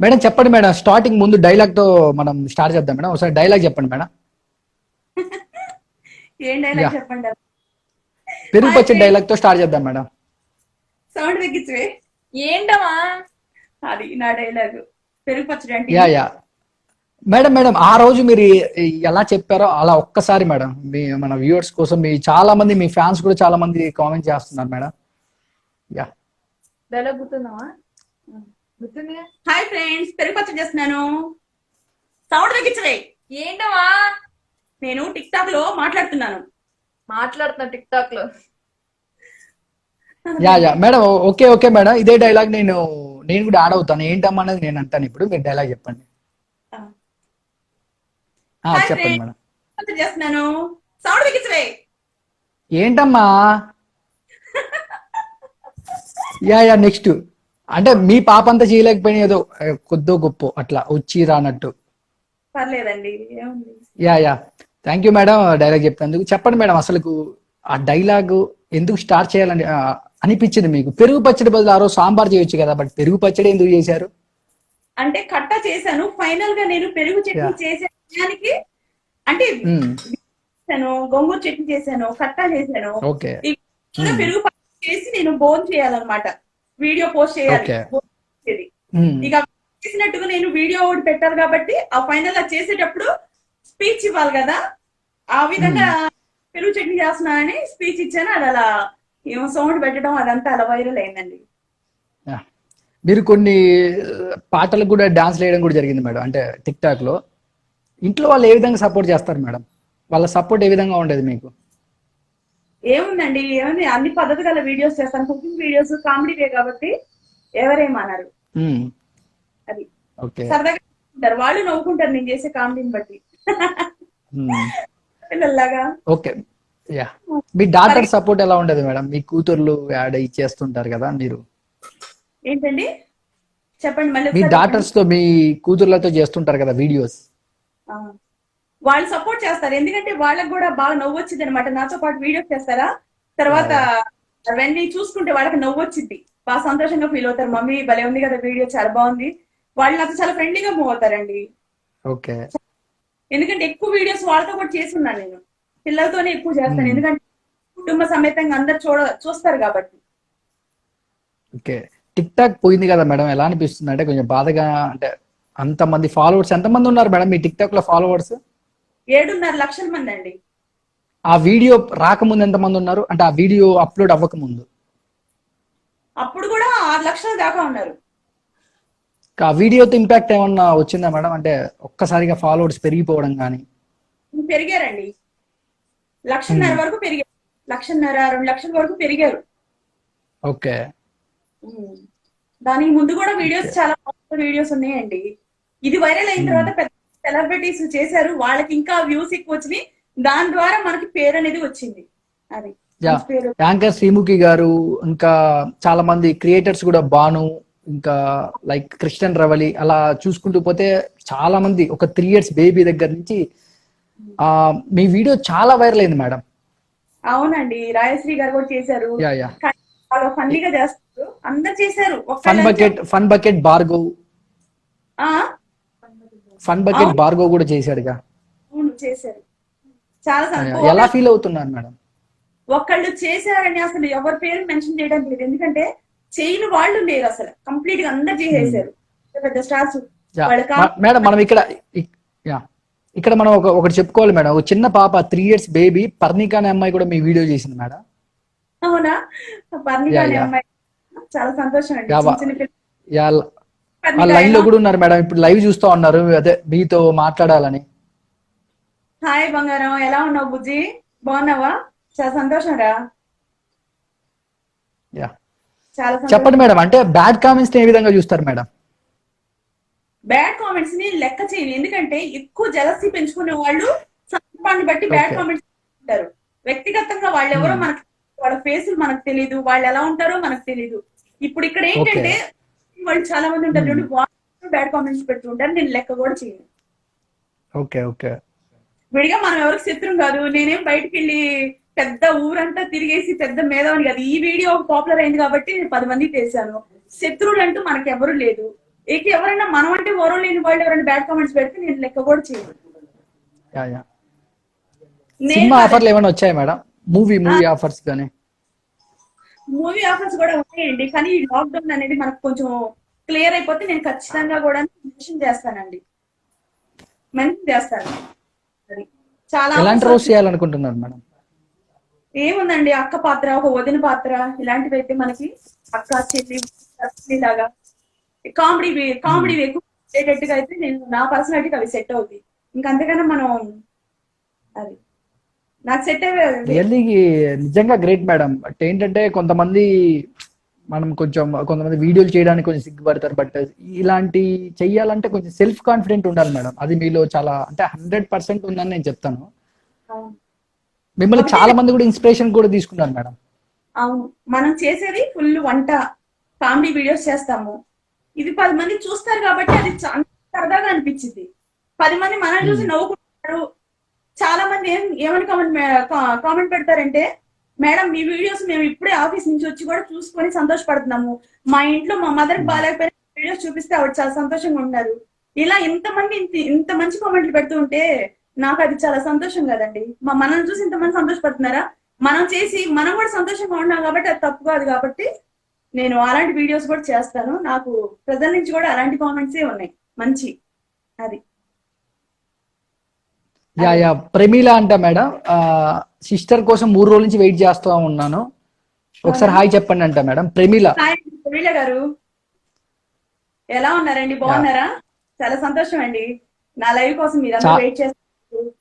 Madam చెప్పండి madam. Starting ముందు డైలాగ్తో మనం స్టార్ట్ చేద్దాం మేడం. ఒకసారి డైలాగ్ చెప్పండి మేడం. ఏం డైలాగ్. చెప్పండి పెరుగు పచ్చడి డైలాగ్తో స్టార్ట్ చేద్దాం మేడం. సౌండ్ తగ్గించవే. ఏంటమ్మా? అది నా డైలాగ్ పెరుగు పచ్చడి అంటే యా యా. మేడం మేడం ఆ రోజు మీరు ఎలా చెప్పారో అలా ఒక్కసారి మేడం మీ మన వ్యూవర్స్ కోసం మీ చాలా మంది మీ ఫ్యాన్స్ కూడా చాలా మంది కామెంట్ చేస్తున్నారు మేడం. యా. డైలాగ్ గుర్తుందామా గుర్తుందిగా హాయ్ ఫ్రెండ్స్ పెరుగు పచ్చడి చేస్తున్నాను. సౌండ్ తగ్గించవే. ఏంటమ్మా? నేను టిక్ టాక్లో మాట్లాడుతున్నాను. మాట్లాడుతున్నా టిక్ టాక్లో ya ya. Madam okay okay madam. ఇదే డైలాగ్ నేను నేను కూడా యాడ్ అవుతాను. ఏంటమ్మా అనేది నేను అంటాను ఇప్పుడు. మీరు డైలాగ్ చెప్పండి. ఆ. ఆ, Hi, చెప్పండి. మేడం. చేస్తున్నాను. సౌండ్ తగ్గించవే. ఏంటమ్మా? Yeah yeah next. అంటే మీ పాప అంతా చేయలేకపోయినా ఏదో కొద్దో గొప్ప అట్లా వచ్చి రానట్టు. పర్లేదండి ya ya. Thank you madam dialogue చెప్పినందుకు. చెప్పండి మేడం అసలు ఆ డైలాగ్ ఎందుకు స్టార్ట్ చేయాలని అనిపించింది మీకు? పెరుగు పచ్చడి బదులు ఆ రోజు సాంబార్ చేయొచ్చు కదా బట్ పెరుగు పచ్చడి ఎందుకు చేశారు? అంటే కట్ట చేశాను. ఫైనల్గా నేను పెరుగు చట్నీ. చేసే సమయానికి అంటే గోంగూర చట్నీ చేశాను కట్ట చేశాను. పెరుగు పచ్చడి చేసి నేను బోన్ చేయాలన్నమాట. వీడియో పోస్ట్ చేయాలి. ఇక చేసినట్టుగా నేను వీడియో ఒకటి పెట్టాలి కాబట్టి ఆ ఫైనల్ చేసేటప్పుడు స్పీచ్ ఇవ్వాలి కదా. ఆ విధంగా పెరుగు చట్నీ చేస్తున్నానని స్పీచ్ ఇచ్చాను. అది అలా సౌండ్ పెట్టడం అదంతా అలా వైరల్ అయిందండి. మీరు కొన్ని పాటలకు కూడా డాన్స్ వేయడం కూడా జరిగింది మేడం. అంటే టిక్ టాక్లో. ఇంట్లో వాళ్ళు ఏ విధంగా సపోర్ట్ చేస్తారు మేడం? వాళ్ళ సపోర్ట్ ఏ విధంగా ఉండేది మీకు? ఏముందండి? ఏముంది అన్ని పద్ధతి గల వీడియోస్ చేస్తాను. కుకింగ్ వీడియోస్ కామెడీవే కాబట్టి ఎవరేమన్నారు. అది. సరదాగా ఉంటారు వాళ్ళు నవ్వుకుంటారు నేను చేసే కామెడీని బట్టి. పిల్లల్లాగా. ఓకే. యా. మీ డాటర్ సపోర్ట్ ఎలా ఉండేది మేడం? మీ కూతుర్లు యాడ్ ఇచ్చేస్తుంటారు కదా మీరు. ఏంటండి? చెప్పండి మళ్ళీ మీ డాటర్స్తో మీ కూతుర్లతో చేస్తుంటారు కదా వీడియోస్. వాళ్ళు సపోర్ట్ చేస్తారు. ఎందుకంటే వాళ్ళకి కూడా బాగా నవ్వు వచ్చింది అనమాట నాతో పాటు వీడియోస్ చేస్తారా? తర్వాత అవన్నీ చూసుకుంటే వాళ్ళకి నవ్వు వచ్చింది. బాగా సంతోషంగా ఫీల్ అవుతారు. మమ్మీ భలే ఉంది కదా వీడియో చాలా బాగుంది. వాళ్ళు నాతో చాలా ఫ్రెండ్లీగా మూవ్ అవుతారండి. ఓకే. ఎందుకంటే ఎక్కువ వీడియోస్ వాళ్ళతో కూడా చేస్తున్నాను నేను. పిల్లలతోనే ఎక్కువ చేస్తాను. ఎందుకంటే కుటుంబ సమేతంగా అందరు చూడ చూస్తారు కాబట్టి. ఓకే. టిక్ టాక్ పోయింది కదా మేడం. ఎలా అనిపిస్తుంది? అంటే కొంచెం బాధగా అంటే అంత మంది ఫాలోవర్స్ ఎంత మంది ఉన్నారు మేడం మీ టిక్ టాక్లో ఫాలోవర్స్ ఏడున్నర లక్షల మంది అండి. ఆ వీడియో రాకముందు ఎంత మంది ఉన్నారు? అంటే ఆ వీడియో అప్లోడ్ అవ్వక ముందు అప్పుడు కూడా ఆరు లక్షల దాకా ఉన్నారు. ఆ వీడియోతో ఇంపాక్ట్ ఏమన్నా వచ్చిందా మేడం? అంటే ఒక్కసారిగా ఫాలోవర్స్ పెరిగిపోవడం కానీ పెరిగారండి. లక్షన్నర వరకు పెరిగారు. లక్షన్నర రెండు లక్షల వరకు పెరిగారు. ఓకే. దానికి ముందు కూడా వీడియోస్ చాలా వీడియోస్ ఉన్నాయండి. ఇది వైరల్ అయిన తర్వాత పెద్ద సెలబ్రిటీస్ చేశారు వాళ్ళకి ఇంకా వ్యూస్ ఎక్కువ వచ్చినాయి. దాని ద్వారా మనకి పేరు అనేది వచ్చింది. అది. యాంకర్ శ్రీముఖి గారు ఇంకా చాలా మంది క్రియేటర్స్ కూడా బాను ఇంకా లైక్ క్రిస్టియన్ రవలి అలా చూసుకుంటూ పోతే చాలా మంది ఒక త్రీ ఇయర్స్ బేబీ దగ్గర నుంచి ఆ మీ వీడియో చాలా వైరల్ అయింది మేడం. అవునండి. రాయశ్రీ గారు కూడా చేశారు. ఫన్నీగా చేస్తారు. అందరు చేశారు. ఫన్ బకెట్ ఫన్ బకెట్ ఆ? ఫన్ బకెట్ భార్గవ్ కూడా చేశాడుగా. చేశారు చాలా ఎలా ఫీల్ అవుతున్నారు మేడం? ఒకళ్ళు చేశారని అసలు ఎవరి పేరు మెన్షన్ చేయడం లేదు. ఎందుకంటే చేయని వాళ్ళు లేరు అసలు. కంప్లీట్గా అందరు చేసేసారు. పెద్ద స్టార్స్ మేడం మనం ఇక్కడ ఇక్కడ మనం ఒక ఒకటి చెప్పుకోవాలి మేడం. ఒక చిన్న పాప త్రీ ఇయర్స్ బేబీ పర్ణిక అనే అమ్మాయి కూడా మీ వీడియో చేసింది మేడం. అవునా? పర్ణిక అనే. అమ్మాయి. చాలా సంతోషం అండి. లైన్లో కూడా ఉన్నారు మేడం. ఇప్పుడు లైవ్ చూస్తా ఉన్నారు. అదే మీతో మాట్లాడాలని. హాయ్ బంగారం. ఎలా ఉన్నావు బుజ్జి? బాగున్నావా? చాలా సంతోషం రా. చెప్పండి మేడం. అంటే బ్యాడ్ కామెంట్స్ ఏ విధంగా చూస్తారు మేడం? బ్యాడ్ కామెంట్స్ని లెక్క చేయను. ఎందుకంటే ఎక్కువ జలసీ పెంచుకునే వాళ్ళు సందర్భాన్ని బట్టి బ్యాడ్. కామెంట్స్ ఉంటారు. వ్యక్తిగతంగా వాళ్ళు ఎవరో. మనకు వాళ్ళ ఫేసులు మనకు తెలియదు వాళ్ళు ఎలా ఉంటారో మనకు తెలియదు ఇప్పుడు ఇక్కడ ఏంటంటే వాళ్ళు చాలా మంది ఉంటారు. చూడండి వాళ్ళు బ్యాడ్ కామెంట్స్ పెడుతుంటారు నేను లెక్క కూడా చేయను. Okay okay. విడిగా మనం ఎవరికి శత్రువు కాదు నేనేం బయటికి వెళ్ళి పెద్ద ఊరంతా తిరిగేసి పెద్ద మేధావిని కాదు. ఈ వీడియో పాపులర్ అయింది కాబట్టి నేను పది మంది చేశాను. శత్రువులు అంటూ మనకి ఎవరు లేదు. ఇక ఎవరైనా మనం అంటే ఓరం లేని వాళ్ళు ఎవరైనా బ్యాడ్ కామెంట్స్ పెడితే నేను లెక్క కూడా చేయను. సినిమా ఆఫర్లు ఏమైనా వచ్చాయి మేడం? మూవీ మూవీ ఆఫర్స్ కానీ? మూవీ ఆఫర్స్ కూడా ఉన్నాయండి. కానీ ఈ లాక్డౌన్ అనేది మనకు కొంచెం క్లియర్ అయిపోతే నేను ఖచ్చితంగా కూడా మెన్షన్ చేస్తానండి. మెన్షన్ చేస్తాను. అది చాలా ఎలాంటి offers రోల్స్ చేయాలనుకుంటున్నారు మేడం? ఏముందండి అక్క పాత్ర ఒక వదిన పాత్ర ఇలాంటివి అయితే మనకి అక్క చెల్లి లాగా. కామెడీ కామెడీ ఎక్కువ ఉండేటట్టుగా అయితే నేను నా పర్సనాలిటీకి అవి సెట్ అవుతాయి. ఇంకా అంతేగాని మనం అది నాకు సెట్ అయ్యే నిజంగా గ్రేట్ మేడం. బట్ ఏంటంటే కొంతమంది మనం కొంచెం కొంతమంది వీడియోలు చేయడానికి కొంచెం సిగ్గుపడతారు బట్ ఇలాంటి చెయ్యాలంటే కొంచెం సెల్ఫ్ కాన్ఫిడెంట్ ఉండాలి మేడం. అది మీలో చాలా అంటే హండ్రెడ్ పర్సెంట్ ఉందని నేను చెప్తాను. మిమ్మల్ని చాలా మంది కూడా ఇన్స్పిరేషన్ కూడా తీసుకున్నారు మేడం. అవును. మనం చేసేది ఫుల్ వంట కామెడీ వీడియోస్ చేస్తాము. ఇది పది మంది చూస్తారు కాబట్టి అది చాలా సరదాగా అనిపించింది. పది మంది మనం చూసి నవ్వుకుంటారు. చాలా మంది ఏం ఏమని కామెంట్ కామెంట్ పెడతారంటే మేడం మీ వీడియోస్ మేము ఇప్పుడే ఆఫీస్ నుంచి వచ్చి కూడా చూసుకొని సంతోషపడుతున్నాము. మా ఇంట్లో మా మదర్ బాగాలేకపోయినా వీడియోస్ చూపిస్తే ఆవిడ చాలా సంతోషంగా ఉన్నారు. ఇలా ఇంతమంది ఇంత ఇంత మంచి కామెంట్లు పెడుతూ ఉంటే నాకు అది చాలా సంతోషం కదండి. మా మనం చూసి ఇంతమంది సంతోషపడుతున్నారా? మనం చేసి మనం కూడా సంతోషంగా ఉన్నాం కాబట్టి అది తప్పు కాదు కాబట్టి నేను అలాంటి వీడియోస్ కూడా చేస్తాను. నాకు ప్రజల నుంచి కూడా అలాంటి కామెంట్సే ఉన్నాయి. మంచి. అది. Yeah yeah. ప్రమీల అంట మేడం. సిస్టర్ కోసం మూడు రోజుల నుంచి వెయిట్ చేస్తూ ఉన్నాను. ఒకసారి హాయ్ చెప్పండి అంట మేడం. ప్రమీల. హాయ్ ప్రవీణ గారు. ఎలా ఉన్నారండి? బాగున్నారా? చాలా సంతోషం అండి నా లైవ్ కోసం చా- వెయిట్ చేస్తున్నారు.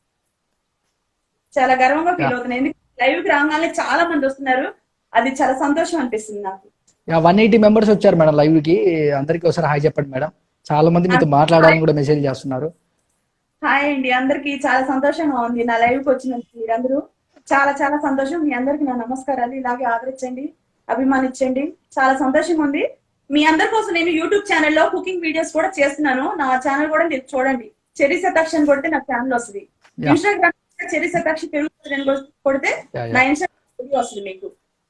చాలా గర్వంగా ఫీల్ Yeah. అవుతున్నాను ఎందుకంటే లైవ్కి రాగానే చాలా మంది వస్తున్నారు. అది చాలా సంతోషం అనిపిస్తుంది నాకు. యా వన్ ఎయిటీ మెంబర్స్ వచ్చారు మేడం లైవ్కి అందరికి ఒకసారి హాయ్ చెప్పండి మేడం. చాలా మంది మీతో మాట్లాడాలని కూడా మెసేజ్ చేస్తున్నారు. హాయ్ అండి అందరికి చాలా సంతోషంగా ఉంది నా లైవ్కి వచ్చినందుకు మీరందరూ. చాలా చాలా సంతోషం. మీ అందరికి నా నమస్కారాలు. ఇలాగే ఆదరించండి అభిమానించండి. చాలా సంతోషంగా ఉంది. మీ అందరి కోసం నేను యూట్యూబ్ ఛానల్లో కుకింగ్ వీడియోస్ కూడా చేస్తున్నాను. నా ఛానల్ కూడా మీరు చూడండి. చెరి సతాక్షి అని కొడితే నా ఛానల్ వస్తుంది. ఇన్స్టాగ్రామ్ చెరి సతాక్షి తెలుగు కొడితే. నా ఇన్స్టాగ్రామ్ వీడియో వస్తుంది మీకు.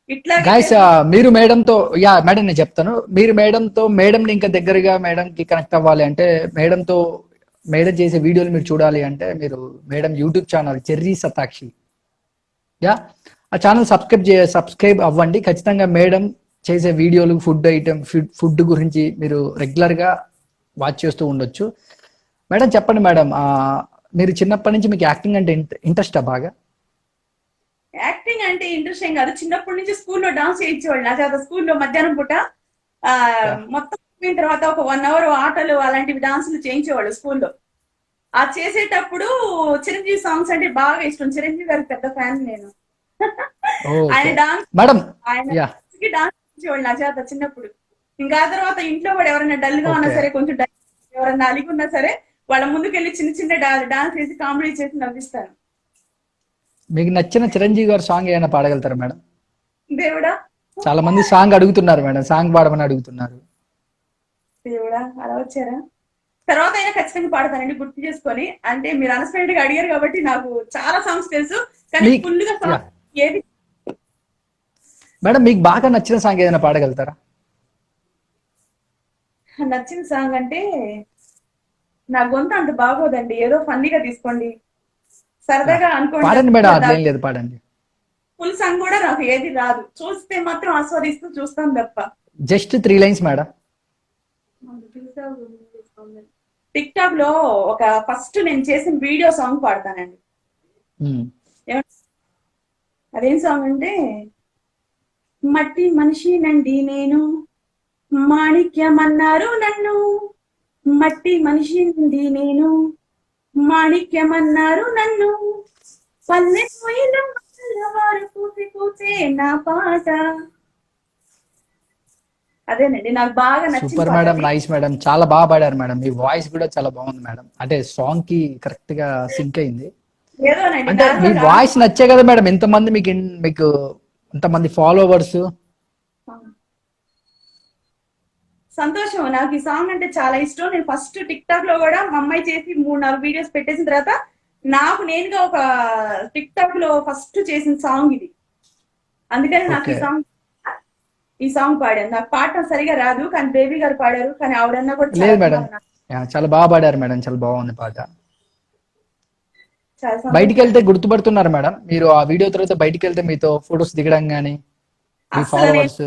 ఇట్లా గాయస్ మీరు మేడం తో యా మేడం నేను చెప్తాను. మీరు మేడం తో మేడం ని ఇంకా దగ్గరగా మేడం కి కనెక్ట్ అవ్వాలి అంటే మేడం తో మేడం చేసే వీడియోలు మీరు చూడాలి అంటే మీరు madam YouTube channel Cherry Satakshi. Yeah? ఆ ఛానల్ సబ్స్క్రైబ్ చే సబ్స్క్రైబ్ అవ్వండి. ఖచ్చితంగా మేడం చేసే వీడియోలు ఫుడ్ ఐటమ్ ఫుడ్ గురించి మీరు రెగ్యులర్గా వాచ్ చేస్తూ ఉండొచ్చు. మేడం చెప్పండి మేడం మీరు చిన్నప్పటి నుంచి మీకు యాక్టింగ్ అంటే ఇంట్రెస్టా బాగా? యాక్టింగ్ అంటే ఇంట్రెస్టింగ్ కాదు. చిన్నప్పటి నుంచి స్కూల్లో డాన్స్ చేయించేవాళ్ళు. నా చేత స్కూల్లో మధ్యాహ్నం పూట మొత్తం అయిపోయిన తర్వాత ఒక వన్ అవర్ ఆటలు అలాంటివి డాన్సులు చేయించేవాళ్ళు స్కూల్లో. ఆ చేసేటప్పుడు చిరంజీవి సాంగ్స్ అంటే బాగా ఇష్టం. చిరంజీవి గారికి పెద్ద ఫ్యాన్ నేను. ఆయన డాన్స్ ఆయన డాన్స్ చేయించేవాళ్ళు నా చేత చిన్నప్పుడు. ఇంకా తర్వాత ఇంట్లో కూడా ఎవరైనా డల్గా ఉన్నా. సరే కొంచెం dull ఎవరైనా అలిగి ఉన్నా సరే వాళ్ళ ముందుకెళ్ళి చిన్న చిన్న డాన్స్ చేసి కామెడీ చేసి నవ్విస్తాను. మీకు నచ్చిన చిరంజీవి గారి సాంగ్ ఏమైనా పాడగలుగుతారా మేడం దేవుడా? చాలా మంది సాంగ్ అడుగుతున్నారు మేడం సాంగ్ పాడమని అడుగుతున్నారు. దేవుడా అలా వచ్చారా? తర్వాత అయినా ఖచ్చితంగా పాడతానండి గుర్తు చేసుకొని. అంటే మీరు అన్ఎక్స్పెక్టెడ్గా అడిగారు కాబట్టి నాకు చాలా సాంగ్స్ తెలుసు కానీ ఫుల్గా ఏది మేడం మీకు బాగా నచ్చిన సాంగ్ ఏదైనా పాడగలుగుతారా? నచ్చిన సాంగ్ అంటే నా గొంతు అంత బాగోదండి ఏదో ఫన్నీగా తీసుకోండి. సరదాగా పాడండి మేడం అనుకోండి అట్లేం లేదు పాడండి. ఫుల్ సాంగ్ కూడా నాకు ఏది రాదు. చూస్తే మాత్రం ఆస్వాదిస్తూ చూస్తాను తప్ప. Just three lines madam. Tick టాక్లో ఒక ఫస్ట్ నేను చేసిన వీడియో సాంగ్ పాడతానండి. అదేం సాంగ్ అంటే మట్టి మనిషినండి నేను మాణిక్యమన్నారు నన్ను. మట్టి మనిషి నుండి నేను మాణిక్యమన్నారు నన్ను. పల్లె పోయిన వారు కూసి కూసే నా పాట. అదేనండి నాకు బాగా నచ్చింది సూపర్ మేడం. నైస్ మేడం చాలా బాగా పాడారు మేడం. మీ వాయిస్ కూడా చాలా బాగుంది మేడం. అంటే సాంగ్కి కరెక్ట్గా సింక్ అయింది. అంటే మీ వాయిస్ నచ్చే కదా మేడం ఎంతమంది మీకు మీకు ఎంతమంది ఫాలోవర్స్ సంతోషం నాకు ఈ సాంగ్ అంటే చాలా ఇష్టం. నేను ఫస్ట్ టిక్ టాక్లో కూడా మా అమ్మాయి చేసి మూడు నాలుగు వీడియోస్ పెట్టేసిన తర్వాత నాకు నేనుగా ఒక టిక్ టాక్లో ఫస్ట్ చేసిన సాంగ్ ఇది. అందుకని నాకు ఈ. సాంగ్ ఈ సాంగ్ పాడాను నాకు పాడటం సరిగా రాదు కానీ బేబీ గారు పాడారు కానీ ఆవిడన్నా కూడా లేదు మేడం. చాలా బాగా పాడారు మేడం చాలా బాగుంది పాట. బయటికి వెళ్తే గుర్తుపడుతున్నారు మేడం. మీరు ఆ వీడియో తర్వాత బయటికి వెళ్తే మీతో ఫొటోస్ దిగడం గానీ మీ ఫాలోవర్స్.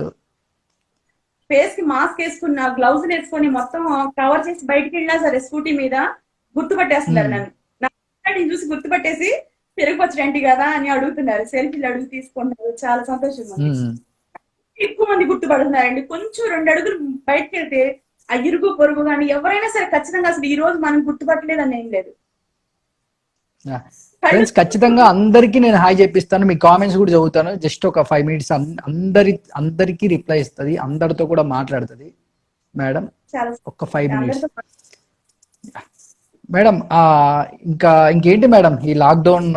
ఫేస్కి మాస్క్ వేసుకున్న గ్లౌజ్ వేసుకొని మొత్తం కవర్ చేసి బయటికి వెళ్ళినా సరే స్కూటీ మీద గుర్తుపట్టేస్తున్నారు. నన్ను. నేను చూసి గుర్తుపట్టేసి పెరుగు పచ్చడి కదా అని అడుగుతున్నారు. సెల్ఫీలు అడుగు తీసుకుంటున్నారు. చాలా సంతోషంగా ఎక్కువ మంది గుర్తుపడుతున్నారండి. కొంచెం రెండు అడుగులు బయటకు వెళ్తే ఆ ఇరుగు పొరుగు కానీ ఎవరైనా సరే ఖచ్చితంగా అసలు ఈ రోజు మనం గుర్తుపట్టలేదు అని ఏం లేదు. ఫ్రెండ్స్ ఖచ్చితంగా అందరికీ నేను హాయ్ చెప్పిస్తాను. మీ కామెంట్స్ కూడా చదువుతాను. జస్ట్ ఒక ఫైవ్ మినిట్స్ అందరి అందరికీ రిప్లై ఇస్తుంది. అందరితో కూడా మాట్లాడుతుంది. మేడం ఒక ఫైవ్ మినిట్స్ మేడం ఇంకా ఇంకేంటి మేడం? ఈ లాక్డౌన్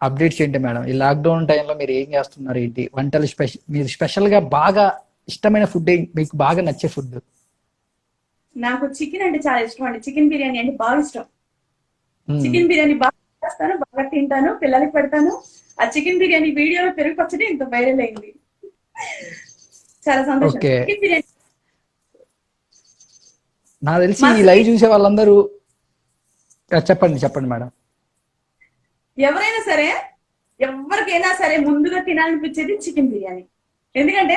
అప్డేట్స్ ఏంటి మేడం. ఈ లాక్డౌన్ టైంలో మీరు ఏం చేస్తున్నారు ఏంటి? వంటలు స్పెషల్ మీరు స్పెషల్గా బాగా ఇష్టమైన ఫుడ్ మీకు బాగా నచ్చే ఫుడ్? నాకు చికెన్ అంటే చాలా ఇష్టం అండి. చికెన్ బిర్యానీ అంటే బాగా ఇష్టం. చికెన్ బిర్యానీ బాగా చేస్తాను బాగా తింటాను పిల్లలకి పెడతాను. ఆ చికెన్ బిర్యానీ వీడియోలో పెరుగు పచ్చడి ఇంత వైరల్ అయింది. చాలా సంతోషం. చికెన్ బిర్యానీ నాకు తెలిసి ఈ లైవ్ చూసే వాళ్ళందరూ చెప్పండి చెప్పండి మేడం. ఎవరైనా సరే ఎవరికైనా సరే ముందుగా తినాలనిపించేది చికెన్ బిర్యానీ. ఎందుకంటే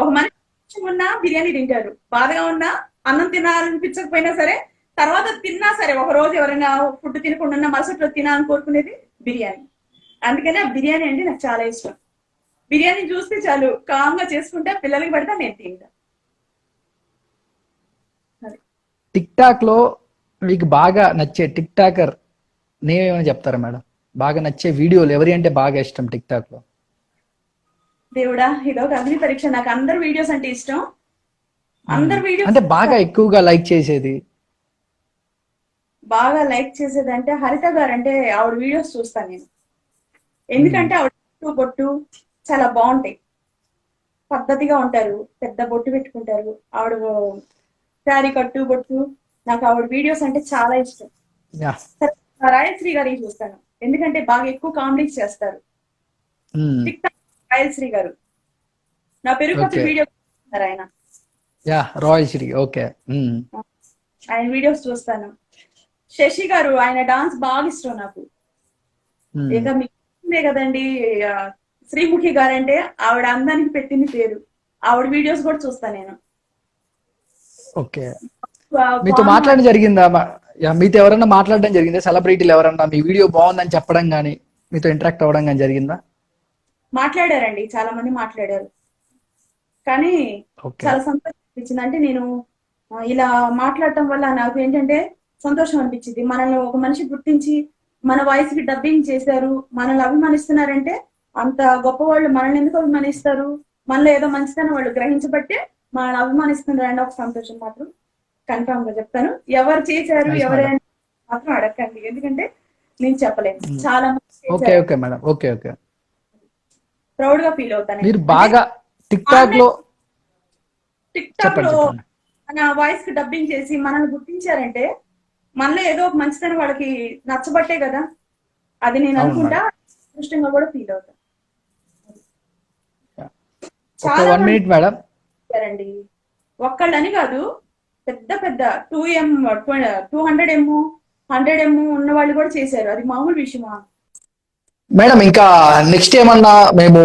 ఒక మనిషి ఉన్నా బిర్యానీ తింటారు బాధగా ఉన్నా అన్నం తినాలనిపించకపోయినా సరే తర్వాత తిన్నా సరే ఒక రోజు ఎవరైనా ఫుడ్ తినకుండా ఉన్నా మరుసటి రోజు తినాలని కోరుకునేది బిర్యానీ. అందుకనే ఆ బిర్యానీ అంటే నాకు చాలా ఇష్టం. బిర్యానీ చూస్తే చాలు కామ్గా చేసుకుంటే పిల్లలకి పెడతా నేను తింటా. టిక్ టాక్లో మీకు బాగా నచ్చే టిక్ టాకర్ నేమేమైనా చెప్తారా మేడం? బాగా నచ్చే వీడియోలు ఎవరి అంటే బాగా ఇష్టం టిక్ టాక్లో దేవుడా ఇదొక అగ్ని పరీక్ష. నాకు అందరు వీడియోస్ అంటే ఇష్టం. అందరు వీడియోస్ అంటే బాగా ఎక్కువగా లైక్ చేసేది? బాగా లైక్ చేసేది అంటే హరిత గారు అంటే ఆవిడ వీడియోస్ చూస్తాను నేను. ఎందుకంటే ఆవిడ బొట్టు చాలా బాగుంటాయి. పద్ధతిగా ఉంటారు. పెద్ద బొట్టు పెట్టుకుంటారు. ఆవిడ శారీ కట్టు బొట్టు. నాకు ఆవిడ వీడియోస్ అంటే చాలా ఇష్టం. రాయశ్రీ గారిని చూస్తాను. ఎందుకంటే బాగా ఎక్కువ కామెడీస్ చేస్తారు. టిక్ టాక్ రాయశ్రీ గారు. నా Okay. వీడియో ఆయన. Yeah Royal Sri okay. ఆయన వీడియోస్ చూస్తాను. శశి గారు ఆయన డాన్స్ బాగా ఇష్టం నాకు. ఇక మీకు కదండి శ్రీముఖి గారంటే ఆవిడ అందానికి పెట్టింది పేరు. ఆవిడ వీడియోస్ కూడా చూస్తాను నేను. ఓకే. మీతో మాట్లాడడం జరిగిందా? మీతో ఎవరన్నా మాట్లాడడం జరిగిందా? సెలబ్రిటీలు ఎవరన్నా మీ వీడియో బాగుందని చెప్పడం కానీ మీతో ఇంటరాక్ట్ అవ్వడం కానీ జరిగిందా? మాట్లాడారండి చాలా మంది మాట్లాడారు. కానీ చాలా సంతోషం అనిపించింది. అంటే నేను ఇలా మాట్లాడటం వల్ల నాకు ఏంటంటే సంతోషం అనిపించింది. మనల్ని ఒక మనిషి గుర్తించి మన వాయిస్కి డబ్బింగ్ చేశారు. మనల్ని అభిమానిస్తున్నారంటే అంత గొప్ప వాళ్ళు మనల్ని ఎందుకు అభిమానిస్తారు? మనలో ఏదో మంచితనం వాళ్ళు గ్రహించబట్టే మనల్ని అభిమానిస్తున్నారు అని ఒక సంతోషం మాత్రం కన్ఫామ్గా చెప్తాను. ఎవరు చేశారు ఎవరైనా మాత్రం అడగండి ఎందుకంటే నేను చెప్పలేను Hmm. చాలా okay okay madam okay okay ప్రౌడ్గా ఫీల్ అవుతాను. మీరు బాగా టిక్ టాక్లో టిక్ టాక్లో మన వాయిస్కి డబ్బింగ్ చేసి మనల్ని గుర్తించారంటే మనలో ఏదో ఒక మంచితనం వాళ్ళకి నచ్చబట్టే కదా. అది నేను అనుకుంటా అదృష్టంగా కూడా ఫీల్ అవుతా చాలా వన్ మినిట్ మేడం ఒక్కళ్ళని కాదు పెద్ద పెద్ద two M two hundred M hundred M ఉన్న వాళ్ళు కూడా చేశారు. అది మామూలు విషయమా? మేడం ఇంకా నెక్స్ట్ ఏమన్నా మేము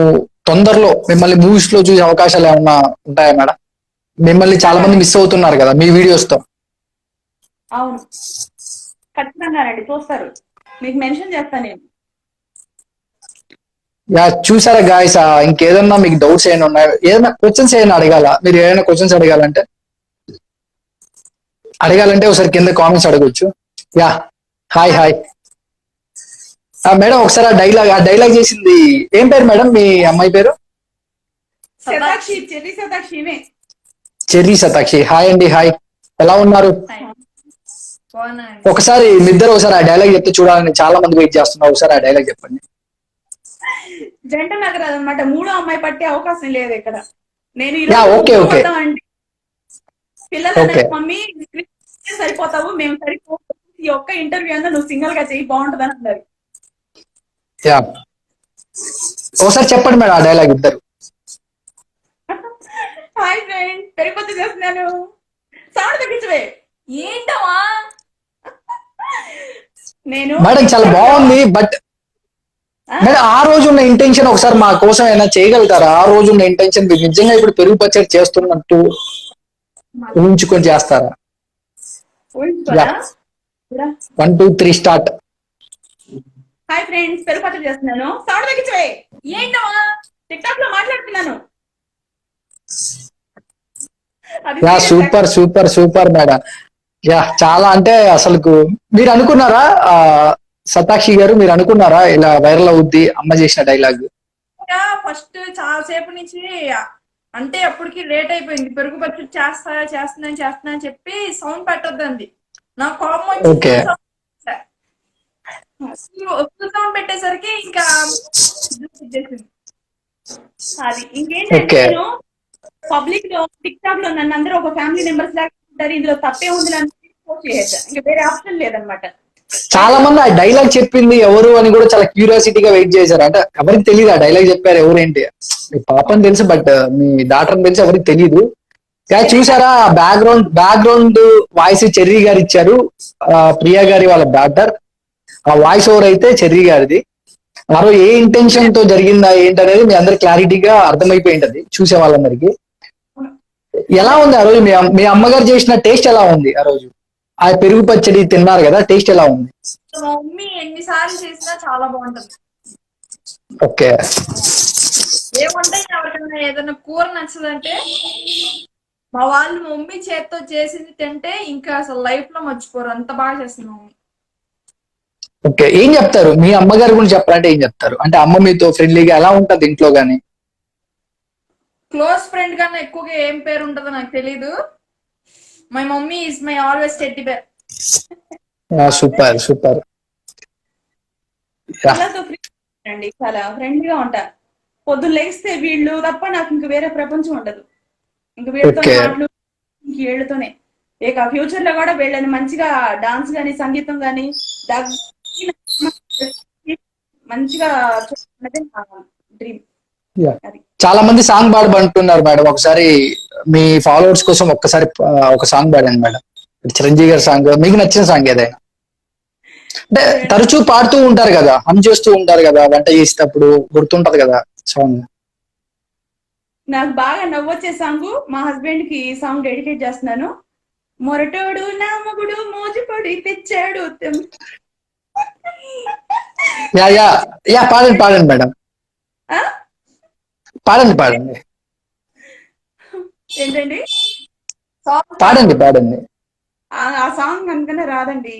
తొందరలో మిమ్మల్ని మూవీస్లో చూసే అవకాశాలు ఏమన్నా ఉంటాయా మేడం? మిమ్మల్ని చాలా మంది మిస్ అవుతున్నారు కదా మీ వీడియోస్తో. అవును. ఖచ్చితంగానండి చూస్తారు. మీకు మెన్షన్ చేస్తాను నేను. యా చూసారా గాయస్ ఇంకేదన్నా మీకు డౌట్స్ ఏమైనా ఉన్నాయా? ఏదైనా క్వశ్చన్స్ ఏమైనా అడగాల? మీరు ఏమైనా క్వశ్చన్స్ అడగాలంటే? అడగాలంటే ఒకసారి కింద కామెంట్స్ అడగొచ్చు. యా హాయ్ హాయ్ మేడం ఒకసారి ఆ డైలాగ్ ఆ డైలాగ్ చేసింది. ఏం పేరు మేడం? మీ అమ్మాయి పేరు? చెర్రి సతాక్షి హాయ్ అండి హాయ్ ఎలా ఉన్నారు? ఒకసారి మీ ఇద్దరు ఒకసారి ఆ డైలాగ్ చెప్తే చూడాలని చాలా మంది వెయిట్ చేస్తున్నారు. ఒకసారి ఆ డైలాగ్ చెప్పండి. జంట నగర్ అనమాట మూడో అమ్మాయి పట్టే అవకాశం లేదు ఇక్కడ. నేను ఈ Yeah, రోజు okay, okay. పోతాం అండి పిల్లలు మమ్మీ సరిపోతావు మేము సరిపో ఈ ఒక్క ఇంటర్వ్యూ అన్నా నువ్వు సింగల్గా చెయ్యి బాగుంటుంది అని అన్నారు. ఒకసారి చెప్పండి మేడం ఆ డైలాగ్ ఇద్దరు. హాయ్ ఫ్రెండ్ చేస్తున్నాను. సౌండ్ తగ్గించవే. ఏంటమ్మా? నేను మేడం చాలా బాగుంది బట్ మేడం ఆ రోజు ఉన్న ఇంటెన్షన్ ఒకసారి మా కోసం ఏమైనా చేయగలుగుతారా? ఆ రోజు ఉన్న ఇంటెన్షన్ మీరు నిజంగా ఇప్పుడు పెరుగు పచ్చడి చేస్తున్నట్టు ఊహించుకొని చేస్తారా. One two three start. Hi friends పెరుగు చేస్తున్నాను. సౌండ్ తగ్గించవే. ఏంటమ్మా టిక్ టాక్లో మాట్లాడుతున్నాను. Yeah super super super madam. Yeah చాలా అంటే అసలుకు మీరు అనుకున్నారా? సతాక్షి గారు మీరు అనుకున్నారా? ఇలా వైరల్ అవుద్ది అమ్మ చేసిన డైలాగ్? ఫస్ట్ చాలా సేపు నుంచి అంటే అప్పటికి లేట్ అయిపోయింది పెరుగు పచ్చడి చేస్తా చేస్తున్నాను చేస్తున్నా అని చెప్పి సౌండ్ పెట్టొద్దంది నాకు కోపం. ఫుల్ సౌండ్ పెట్టేసరికి ఇంకా. అది ఇంకేంటంటే. నేను పబ్లిక్లో టిక్ టాక్లో నన్ను అందరూ ఒక ఫ్యామిలీ మెంబర్స్ లాగా ఉంటారు ఇందులో తప్పే ఉంది అని పోస్ట్ చేసేసా ఇంకా వేరే ఆప్షన్ లేదనమాట చాలా మంది ఆ డైలాగ్ చెప్పింది ఎవరు అని కూడా చాలా క్యూరియాసిటీగా వెయిట్ చేశారు. అంటే ఎవరికి తెలియదు ఆ డైలాగ్ చెప్పారు ఎవరేంటి? మీ పాపని తెలుసు బట్ uh, మీ డాటర్ని తెలుసు ఎవరికి తెలియదు చూసారా? బ్యాక్గ్రౌండ్ బ్యాక్గ్రౌండ్ వాయిస్ చెర్రీ గారు ఇచ్చారు. ప్రియా గారి వాళ్ళ డాటర్ ఆ వాయిస్ ఓవర్ అయితే చెర్రీ గారిది. మరో ఏ ఇంటెన్షన్తో జరిగిందా ఏంటనేది మీ అందరు క్లారిటీగా అర్థమైపోయింటది. చూసే వాళ్ళందరికీ. ఎలా ఉంది ఆ రోజు? మీ అమ్మగారు చేసిన టేస్ట్ ఎలా ఉంది ఆ రోజు? ఆ పెరుగు పచ్చడి తిన్నారు కదా టేస్ట్ ఎలా ఉంది? మా మమ్మీ ఎన్నిసార్లు చేసినా చాలా బాగుంటది. ఓకే. ఏ వంట అయినా ఎవరికైనా ఏదైనా కూర నచ్చదంటే మా వాళ్ళు మమ్మీ చేత్తో చేసింది తింటే ఇంకా అసలు లైఫ్లో మర్చిపోరు. అంత బాగా చేస్తుంది మమ్మీ. ఓకే. ఏం చెప్తారు? మీ అమ్మగారి గురించి చెప్పాలంటే ఏం చెప్తారు? అంటే అమ్మ మీతో ఫ్రెండ్లీగా ఎలా ఉంటది ఇంట్లో గానీ? క్లోజ్ ఫ్రెండ్ కన్నా ఎక్కువగా ఏం పేరు ఉంటుందో నాకు తెలీదు. My mummy is my always teddy bear super super అండి చాలా ఫ్రెండ్గా ఉంటా. పొద్దున్న లేస్తే వీళ్ళు తప్ప నాకు ఇంక వేరే ప్రపంచం ఉండదు. ఇంక వీళ్ళతో Okay. మాటలు ఇంక వీళ్ళతోనే. ఇక ఫ్యూచర్లో కూడా వీళ్ళని మంచిగా డాన్స్ గాని సంగీతం గాని మంచిగా డ్రీమ్ చాలా మంది సాంగ్ పాడమంటున్నారు మేడం ఒకసారి మీ ఫాలోవర్స్ కోసం ఒక్కసారి ఒక సాంగ్ పాడండి మేడం. చిరంజీవి గారి సాంగ్ మీకు నచ్చిన సాంగ్ ఏదైనా? అంటే తరచూ పాడుతూ ఉంటారు కదా. హమ్ చేస్తూ ఉంటారు కదా. వంట చేసేటప్పుడు గుర్తుంటది కదా సాంగ్ నాకు బాగా నవ్వొచ్చే సాంగ్ మా హస్బెండ్కి సాంగ్ డెడికేట్ చేస్తున్నాను. మొరటోడు నా మొగుడు మోజుపడి తెచ్చాడు. యా యా యా పాడండి పాడండి మేడం? పాడండి పాడండి. ఏంటండి? పాడండి పాడండి. ఆ ఆ సాంగ్ అనుకునే రాదండి.